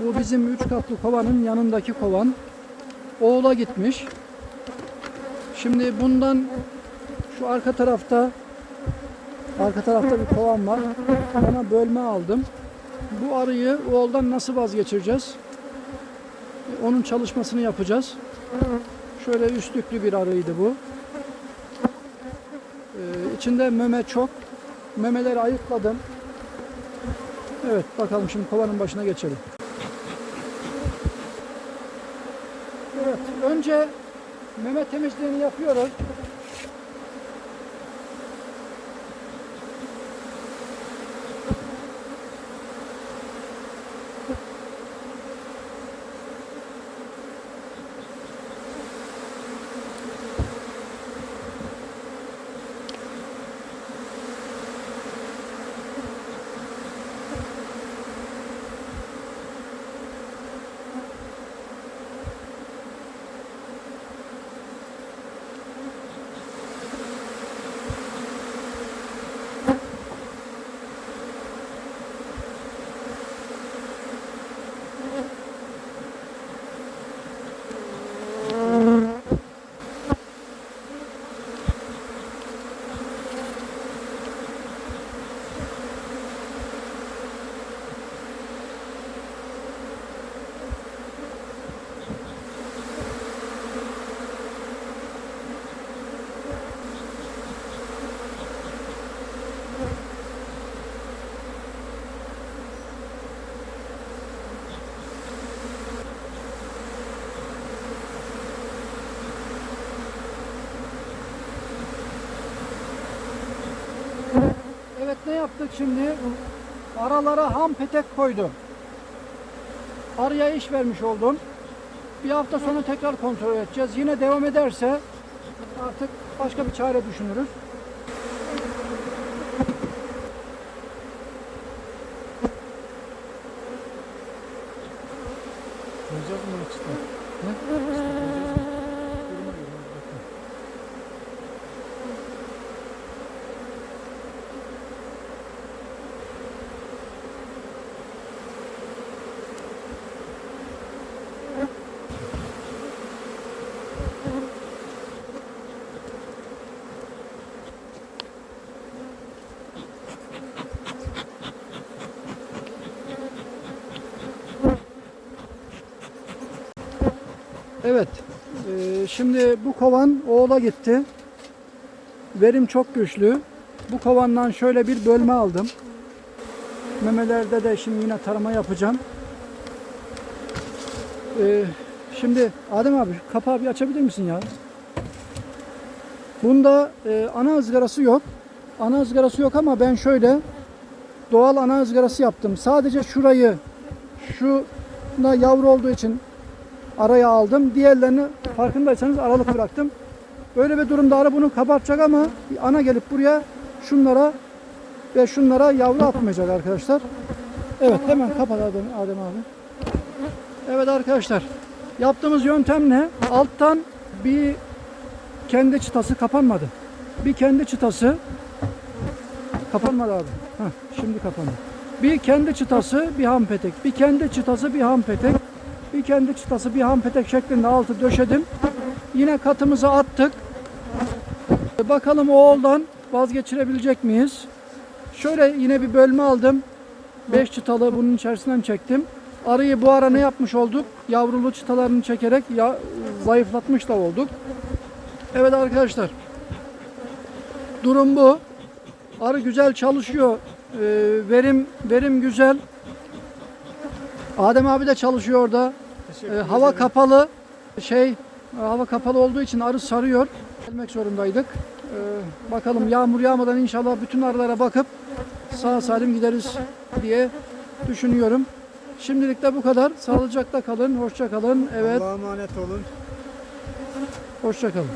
Bu bizim üç katlı kovanın yanındaki kovan. Oğula gitmiş. Şimdi bundan şu arka tarafta arka tarafta bir kovan var. Ona bölme aldım. Bu arıyı oğuldan nasıl vazgeçireceğiz? Onun çalışmasını yapacağız. Şöyle üstlüklü bir arıydı bu. Ee, içinde meme çok. Memeleri ayıkladım. Evet bakalım şimdi kovanın başına geçelim. Evet önce meme temizliğini yapıyoruz. Evet ne yaptık şimdi? Aralara ham petek koydum. Arıya iş vermiş oldum. Bir hafta sonra tekrar kontrol edeceğiz. Yine devam ederse artık başka bir çare düşünürüz. Koyacağız mı açıkta? Evet. eee, şimdi bu kovan oğula gitti. Verim çok güçlü. Bu kovandan şöyle bir bölme aldım. Memelerde de şimdi yine tarama yapacağım. Eee, şimdi Adem abi kapağı bir açabilir misin ya? Bunda eee, ana ızgarası yok. Ana ızgarası yok ama ben şöyle doğal ana ızgarası yaptım. Sadece şurayı şuna yavru olduğu için araya aldım. Diğerlerini farkındaysanız aralık bıraktım. Böyle bir durumda arı bunu kabartacak ama ana gelip buraya şunlara ve şunlara yavru atmayacak arkadaşlar. Evet hemen kapat Adem, Adem abi. Evet arkadaşlar yaptığımız yöntem ne? Alttan bir kendi çıtası kapanmadı. Bir kendi çıtası kapanmadı abi. Heh, şimdi kapandı. Bir kendi çıtası bir ham petek. Bir kendi çıtası bir ham petek. Bir kendi çıtası bir ham petek şeklinde altı döşedim. Yine katımızı attık. Bakalım oğuldan vazgeçirebilecek miyiz? Şöyle yine bir bölme aldım. 5 çıtalı bunun içerisinden çektim. Arıyı bu ara ne yapmış olduk? Yavrulu çıtalarını çekerek ya, zayıflatmış da olduk. Evet arkadaşlar. Durum bu. Arı güzel çalışıyor. Ee, verim verim güzel. Adem abi de çalışıyor orada. Ee, hava kapalı. Şey hava kapalı olduğu için arı sarıyor. Gelmek zorundaydık. Ee, bakalım yağmur yağmadan inşallah bütün arılara bakıp sağ salim gideriz diye düşünüyorum. Şimdilik de bu kadar. Sağlıcakla kalın. Hoşça kalın. Evet, Allah'a emanet olun. hoşça kalın.